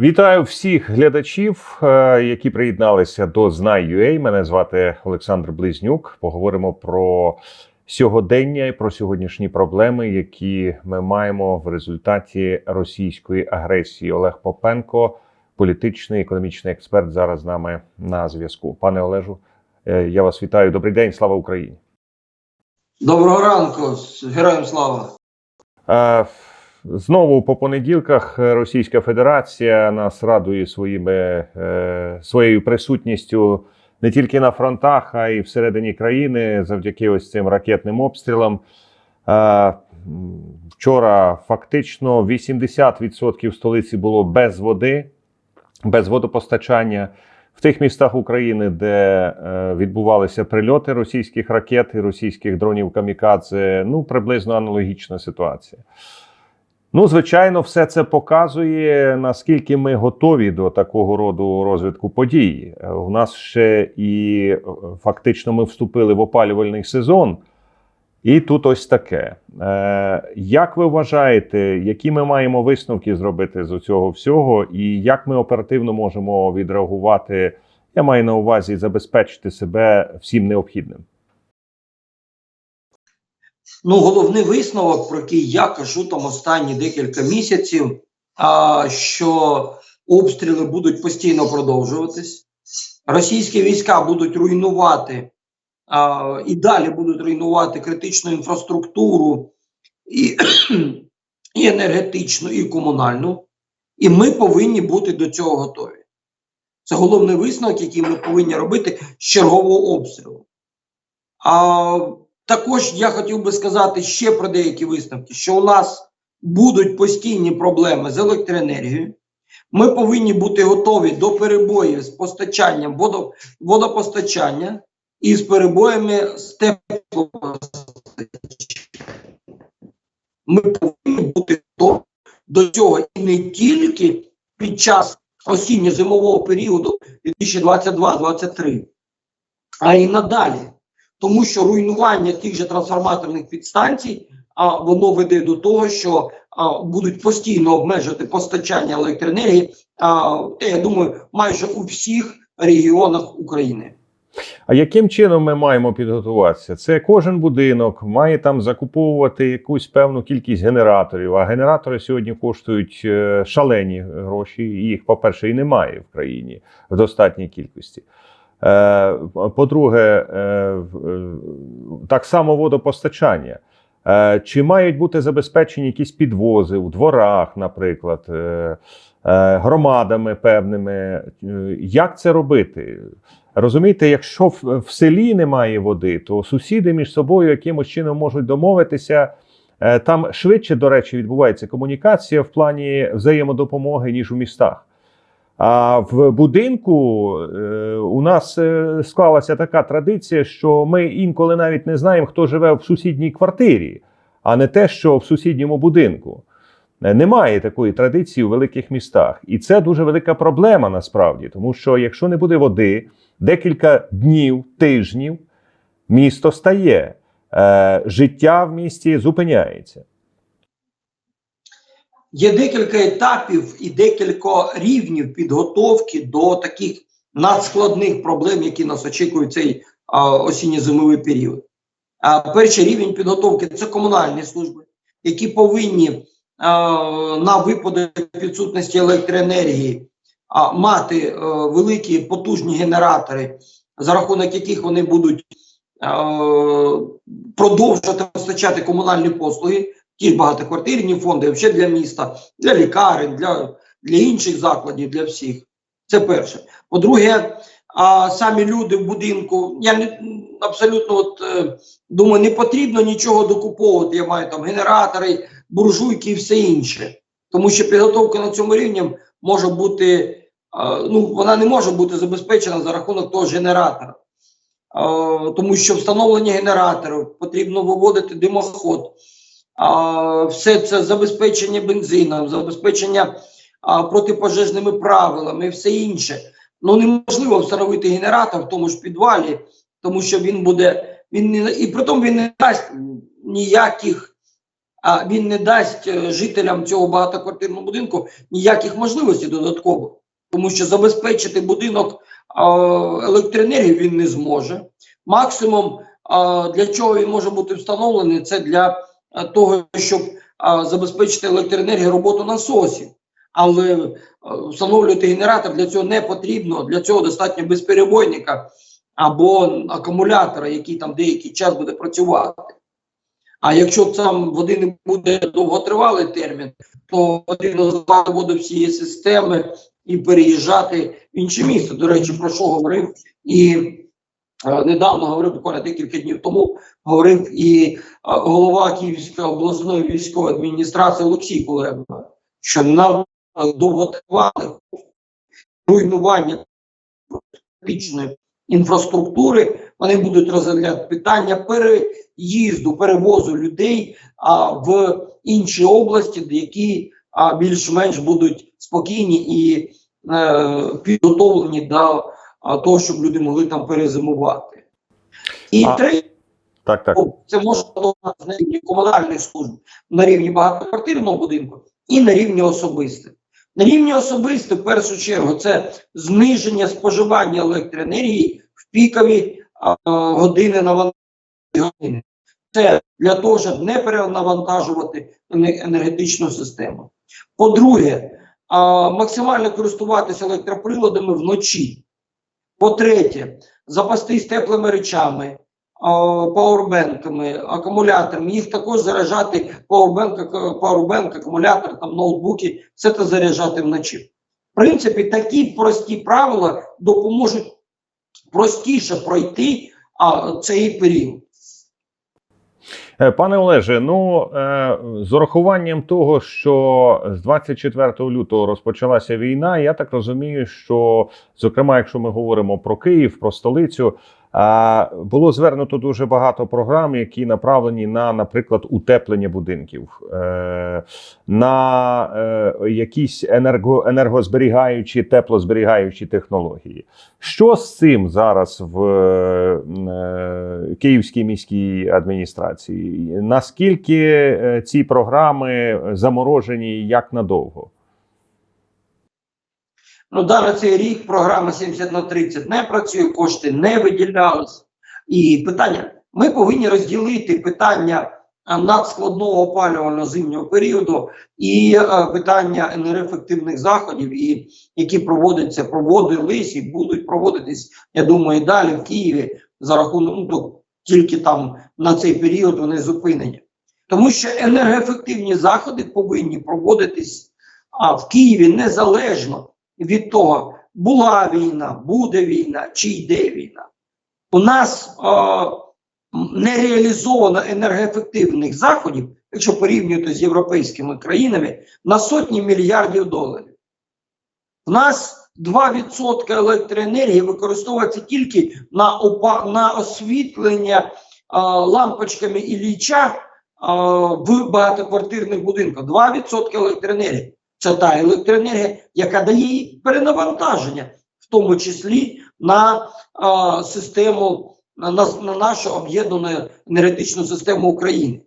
Вітаю всіх глядачів, е, які приєдналися до Знай.ua. Мене звати Олександр Близнюк. Поговоримо про сьогодення і про сьогоднішні проблеми, які ми маємо в результаті російської агресії. Олег Попенко, політичний економічний експерт, зараз з нами на зв'язку. Пане Олежу, е, я вас вітаю. Добрий день, слава Україні. Доброго ранку, героям слава. Знову по понеділках Російська Федерація нас радує своїми е, своєю присутністю не тільки на фронтах, а й всередині країни завдяки ось цим ракетним обстрілам. Е, вчора фактично 80% столиці було без води, без водопостачання. В тих містах України, де е, відбувалися прильоти російських ракет і російських дронів камікадзе, ну приблизно аналогічна ситуація. Ну, звичайно, все це показує, наскільки ми готові до такого роду розвитку подій. Е, У нас ще і е, фактично ми вступили в опалювальний сезон, і тут ось таке. Е, Як ви вважаєте, які ми маємо висновки зробити з цього всього, і як ми оперативно можемо відреагувати? Я маю на увазі забезпечити себе всім необхідним. Ну, головний висновок, про який я кажу там останні декілька місяців, а, що обстріли будуть постійно продовжуватись, російські війська будуть руйнувати а, і далі будуть руйнувати критичну інфраструктуру і, і енергетичну, і комунальну, і ми повинні бути до цього готові. Це головний висновок, який ми повинні робити з чергового обстрілу. А також я хотів би сказати ще про деякі висновки, що у нас будуть постійні проблеми з електроенергією. Ми повинні бути готові до перебоїв з постачанням водопостачання і з перебоями з теплопостачанням. Ми повинні бути готові до цього і не тільки під час осінньо-зимового періоду 2022-2023, а й надалі тому що руйнування тих же трансформаторних підстанцій а воно веде до того, що а, будуть постійно обмежувати постачання електроенергії. А я думаю, майже у всіх регіонах України. А яким чином ми маємо підготуватися? Це кожен будинок має там закуповувати якусь певну кількість генераторів. А генератори сьогодні коштують е, шалені гроші. Їх, по-перше, і немає в країні в достатній кількості. Е, По-друге, е, е, так само водопостачання. Чи мають бути забезпечені якісь підвози у дворах, наприклад, громадами певними? Як це робити? Розумієте, якщо в, селі немає води, то сусіди між собою якимось чином можуть домовитися. Там швидше, до речі, відбувається комунікація в плані взаємодопомоги, ніж у містах. А в будинку е, у нас е, склалася така традиція, що ми інколи навіть не знаємо, хто живе в сусідній квартирі, а не те, що в сусідньому будинку. Е, Немає такої традиції у великих містах, і це дуже велика проблема насправді, тому що якщо не буде води, декілька днів, тижнів місто стає, життя в місті зупиняється. Є декілька етапів і декілька рівнів підготовки до таких надскладних проблем, які нас очікують цей осінньо-зимовий період. Перший рівень підготовки це комунальні служби, які повинні на випадок відсутності електроенергії мати а, великі потужні генератори, за рахунок яких вони будуть продовжувати постачати комунальні послуги ті ж багатоквартирні фонди, взагалі для міста, для лікарень, для, для інших закладів, для всіх. Це перше. По-друге, а самі люди в будинку, я не абсолютно от, е, думаю, не потрібно нічого докуповувати. Я маю там генератори, буржуйки і все інше. Тому що підготовка на цьому рівні може бути, е, ну, вона не може бути забезпечена за рахунок того генератора. Е, тому що встановлення генераторів потрібно виводити димоход все це забезпечення бензином, забезпечення протипожежними правилами і все інше. Ну неможливо встановити генератор в тому ж підвалі, тому що він буде він не і при тому він не дасть ніяких а він не дасть е, жителям цього багатоквартирного будинку ніяких можливостей додатково, тому що забезпечити будинок електроенергією він не зможе. Максимум, для чого він може бути встановлений, це для того, щоб забезпечити електроенергію роботу насосів. Але е, встановлювати генератор для цього не потрібно. Для цього достатньо безперебойника або акумулятора, який там деякий час буде працювати. А якщо там води не буде довготривалий термін, то потрібно здавати воду всієї системи і переїжджати в інше місце. До речі, про що говорив і е, недавно говорив буквально декілька днів тому. Говорив і голова Київської обласної військової адміністрації Олексій Кулеба, що на довготривалих руйнування критичної інфраструктури вони будуть розглядати питання переїзду, перевозу людей а, в інші області, які а, більш-менш будуть спокійні і е, підготовлені до а, того, щоб люди могли там перезимувати. І А- третє. Так, так. Це може бути на рівні комунальних служб, на рівні багатоквартирного будинку і на рівні особистих. На рівні особистих, в першу чергу, це зниження споживання електроенергії в пікові а, години навантаження. Це для того, щоб не перенавантажувати енергетичну систему. По-друге, максимально користуватися електроприладами вночі. По-третє, запастись теплими речами, пауербенками, акумуляторами, їх також заряджати пауербенк, пауербенк, акумулятор, там, ноутбуки, все це заряджати вночі. В принципі, такі прості правила допоможуть простіше пройти а, цей період. Е, Пане Олеже, ну е, з урахуванням того, що з 24 лютого розпочалася війна, я так розумію, що зокрема, якщо ми говоримо про Київ, про столицю, було звернуто дуже багато програм, які направлені на, наприклад, утеплення будинків, е, на е, якісь енерго, енергозберігаючі, теплозберігаючі технології. Що з цим зараз в е, Київській міській адміністрації? Наскільки ці програми заморожені як надовго? Ну, да, на цей рік програма 70 на 30 не працює, кошти не виділялись. І питання: ми повинні розділити питання надскладного опалювального зимнього періоду і е, питання енергоефективних заходів, і які проводяться, проводились і будуть проводитись, я думаю, і далі в Києві за рахунок ну, то тільки там на цей період вони зупинені. Тому що енергоефективні заходи повинні проводитись а, в Києві незалежно від того, була війна, буде війна чи йде війна. У нас е, не реалізовано енергоефективних заходів, якщо порівнювати з європейськими країнами, на сотні мільярдів доларів. У нас 2% електроенергії використовується тільки на, опа, на освітлення е, лампочками і ліча е, в багатоквартирних будинках. 2% електроенергії. Це та електроенергія, яка дає перенавантаження, в тому числі на а, систему, на, на, на нашу об'єднану енергетичну систему України.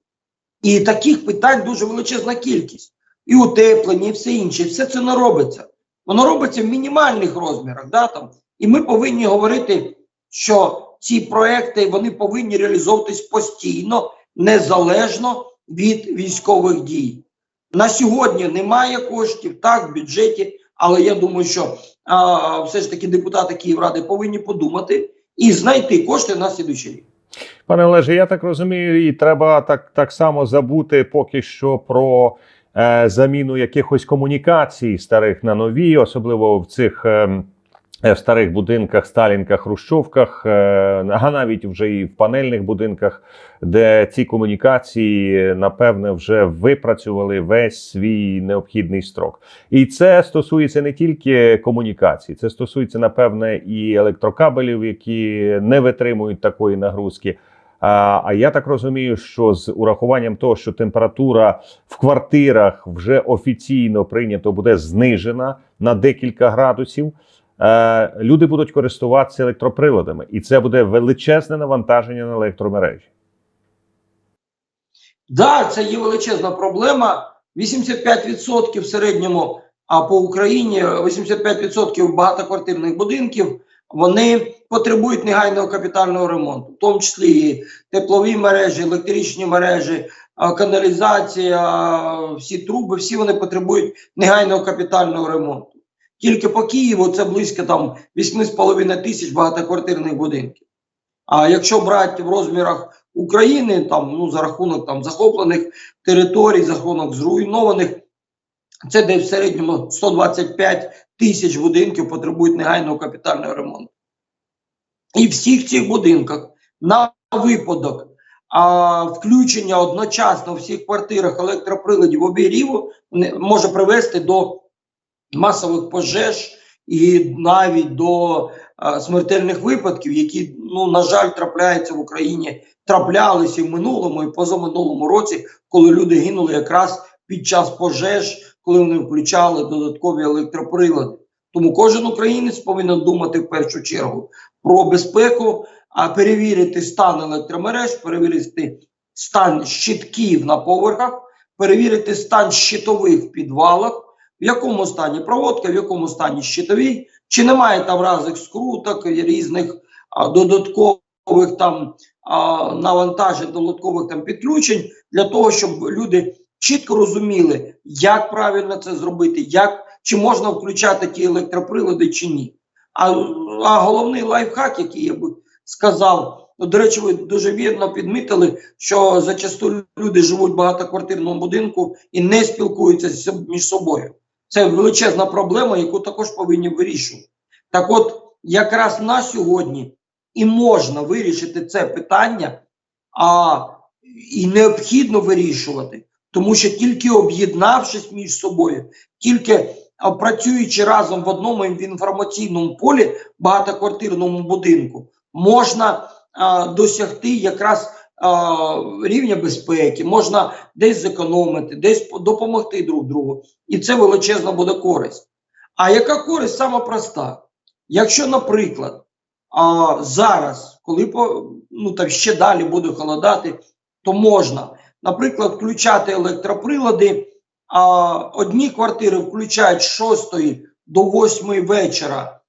І таких питань дуже величезна кількість. І утеплення, і все інше. Все це не робиться. Воно робиться в мінімальних розмірах. Да, там. І ми повинні говорити, що ці проекти вони повинні реалізовуватись постійно, незалежно від військових дій. На сьогодні немає коштів, так, в бюджеті, але я думаю, що а, все ж таки депутати Київради повинні подумати і знайти кошти на слідуючий рік. Пане Олеже, я так розумію, і треба так, так само забути поки що про е, заміну якихось комунікацій старих на нові, особливо в цих. Е, в старих будинках, сталінках, хрущовках, е, а навіть вже і в панельних будинках, де ці комунікації напевне вже випрацювали весь свій необхідний строк. І це стосується не тільки комунікацій, це стосується напевне і електрокабелів, які не витримують такої нагрузки. А, а я так розумію, що з урахуванням того, що температура в квартирах вже офіційно прийнято буде знижена на декілька градусів. Е, люди будуть користуватися електроприладами, і це буде величезне навантаження на електромережі. Да, це є величезна проблема. 85% в середньому а по Україні 85% багатоквартирних будинків вони потребують негайного капітального ремонту, в тому числі і теплові мережі, електричні мережі, каналізація, всі труби, всі вони потребують негайного капітального ремонту. Тільки по Києву це близько там 8,5 тисяч багатоквартирних будинків. А якщо брати в розмірах України, там ну за рахунок там захоплених територій, за рахунок зруйнованих, це десь в середньому 125 тисяч будинків потребують негайного капітального ремонту. І всіх цих будинках на випадок а, включення одночасно в всіх квартирах електроприладів обігріву може привести до масових пожеж і навіть до смертельних випадків, які, ну, на жаль, трапляються в Україні, траплялися в минулому, і позаминулому році, коли люди гинули якраз під час пожеж, коли вони включали додаткові електроприлади. Тому кожен українець повинен думати в першу чергу про безпеку, а перевірити стан електромереж, перевірити стан щитків на поверхах, перевірити стан щитових підвалах, в якому стані проводка, в якому стані щитові, чи немає там разних скруток різних а, додаткових там а, навантажень, додаткових там підключень для того, щоб люди чітко розуміли, як правильно це зробити, як чи можна включати ті електроприлади чи ні. А, а головний лайфхак, який я би сказав, ну, до речі, ви дуже вірно підмітили, що зачасту люди живуть в багатоквартирному будинку і не спілкуються між собою. Це величезна проблема, яку також повинні вирішувати. Так от, якраз на сьогодні і можна вирішити це питання, а і необхідно вирішувати, тому що тільки об'єднавшись між собою, тільки працюючи разом в одному інформаційному полі багатоквартирному будинку, можна а, досягти якраз рівня безпеки, можна десь зекономити, десь допомогти друг другу. І це величезна буде користь. А яка користь сама проста? Якщо, наприклад, а, зараз, коли ну, там ще далі буде холодати, то можна, наприклад, включати електроприлади. А, одні квартири включають з 6 до 8 вечора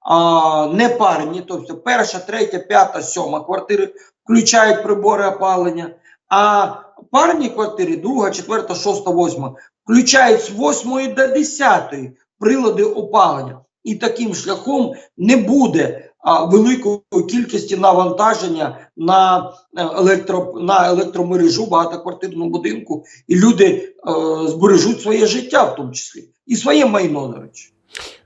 а, непарні, тобто перша, третя, п'ята, сьома квартири включають прибори опалення, а парні квартири, друга, четверта, шоста, восьма, включають з 8 до 10 прилади опалення. І таким шляхом не буде а, великої кількості навантаження на е, електро, на електромережу багатоквартирному будинку, і люди е, збережуть своє життя, в тому числі, і своє майно, до речі.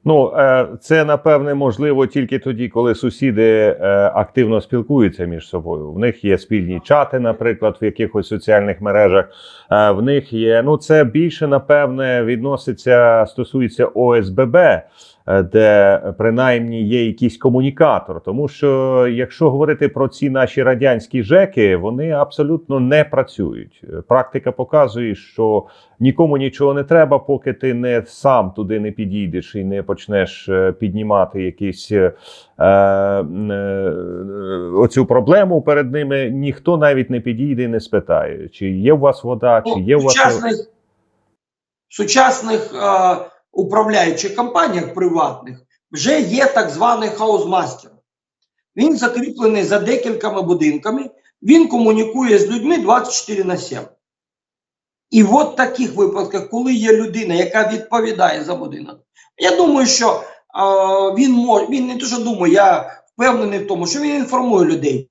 Ну, е, це напевне можливо тільки тоді, коли сусіди е, активно спілкуються між собою. В них є спільні чати, наприклад, в якихось соціальних мережах. Е, В них є ну це більше напевне відноситься стосується ОСББ, де принаймні є якийсь комунікатор. Тому що якщо говорити про ці наші радянські ЖЕКи, вони абсолютно не працюють. Е, Практика показує, що нікому нічого не треба, поки ти не сам туди не підійдеш і не почнеш е, піднімати якісь е, е, е, оцю проблему перед ними. Ніхто навіть не підійде і не спитає, чи є у вас вода, чи є у вас сучасних, сучасних е, управляючих компаніях приватних вже є так званий хаузмастер. Він закріплений за декількома будинками, він комунікує з людьми 24 на 7. І от в таких випадках, коли є людина, яка відповідає за будинок, я думаю, що е, він може, він не дуже думає, я впевнений в тому, що він інформує людей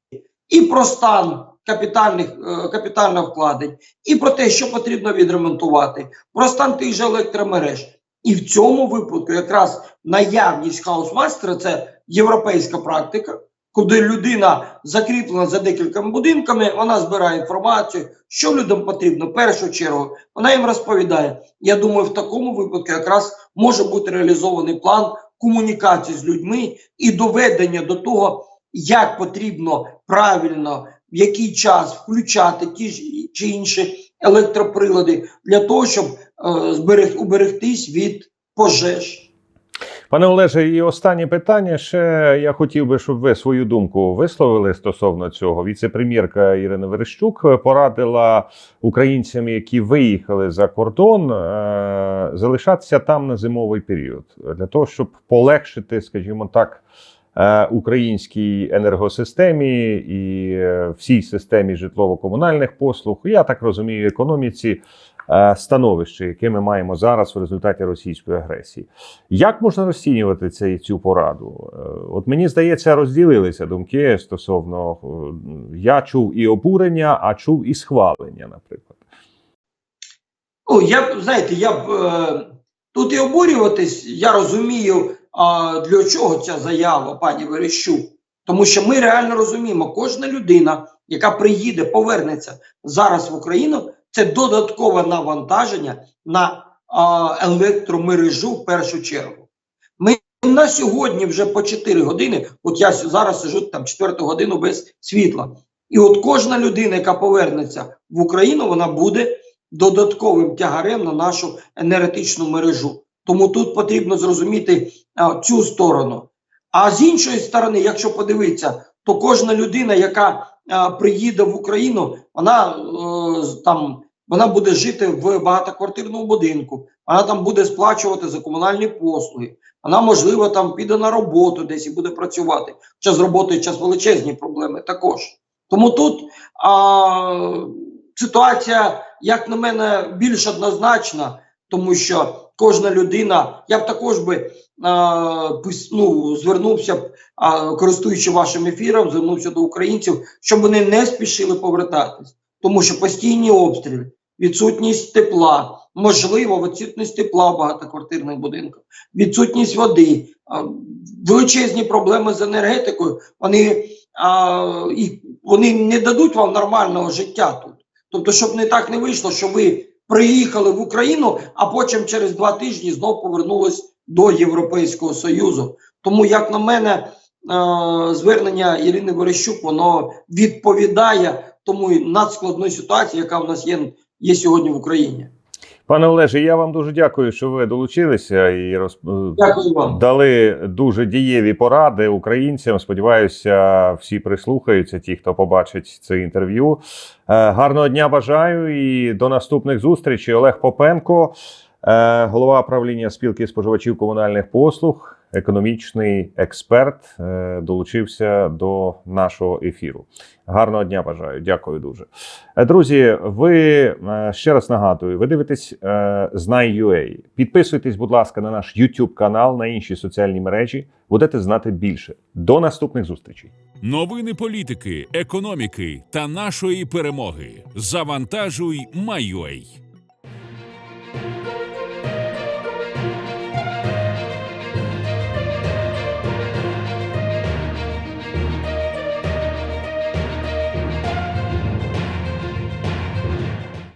і про стан капітальних, е, капітальних вкладень, і про те, що потрібно відремонтувати, про стан тих же електромереж. І в цьому випадку якраз наявність хаусмастера це європейська практика, куди людина закріплена за декількома будинками, вона збирає інформацію, що людям потрібно в першу чергу. Вона їм розповідає. Я думаю, в такому випадку якраз може бути реалізований план комунікації з людьми і доведення до того, як потрібно правильно в який час включати ті чи інші електроприлади для того, щоб зберег, уберегтись від пожеж. Пане Олеже, і останнє питання. Ще я хотів би, щоб ви свою думку висловили стосовно цього. Віце-прем'єрка Ірина Верещук порадила українцям, які виїхали за кордон, е, залишатися там на зимовий період для того, щоб полегшити, скажімо так. е, Українській енергосистемі і е, всій системі житлово-комунальних послуг, я так розумію, економіці е, становище, яке ми маємо зараз в результаті російської агресії. Як можна розцінювати цей, цю пораду? Е, От мені здається, розділилися думки стосовно е, я чув і обурення, а чув і схвалення, наприклад. Ну, я знаєте, я б е, тут і обурюватись, я розумію, для чого ця заява пані Верещук. Тому що ми реально розуміємо, кожна людина, яка приїде, повернеться зараз в Україну, це додаткове навантаження на а, електромережу в першу чергу. Ми на сьогодні вже по 4 години, от я зараз сижу там 4 годину без світла. І от кожна людина, яка повернеться в Україну, вона буде додатковим тягарем на нашу енергетичну мережу. Тому тут потрібно зрозуміти а, цю сторону. А з іншої сторони, якщо подивитися, то кожна людина, яка приїде в Україну, вона е, там вона буде жити в багатоквартирному будинку, вона там буде сплачувати за комунальні послуги. Вона, можливо, там піде на роботу десь і буде працювати. Хоча з роботою час величезні проблеми також. Тому тут а, ситуація, як на мене, більш однозначна, тому що кожна людина, я б також би ну, звернувся б, користуючи вашим ефіром, звернувся до українців, щоб вони не спішили повертатись, тому що постійні обстріли, відсутність тепла, можливо, відсутність тепла в багатоквартирних будинках, відсутність води, величезні проблеми з енергетикою. Вони, а, і вони не дадуть вам нормального життя тут. Тобто, щоб не так не вийшло, що ви приїхали в Україну, а потім через два тижні знов повернулись до Європейського Союзу. Тому, як на мене, е, звернення Ірини Верещук воно відповідає тому надскладної ситуації, яка в нас є, є сьогодні в Україні. Пане Олеже, я вам дуже дякую, що ви долучилися і роз... Дякую вам. дали дуже дієві поради українцям. Сподіваюся, всі прислухаються, ті, хто побачить це інтерв'ю. Е, Гарного дня бажаю і до наступних зустрічей. Олег Попенко, е, голова правління спілки споживачів комунальних послуг, економічний експерт, е, долучився до нашого ефіру. Гарного дня бажаю. Дякую дуже. Е, Друзі, ви е, ще раз нагадую, ви дивитесь Знай.ua. Підписуйтесь, будь ласка, на наш YouTube канал, на інші соціальні мережі. Будете знати більше. До наступних зустрічей. Новини політики, економіки та нашої перемоги. Завантажуй Майой.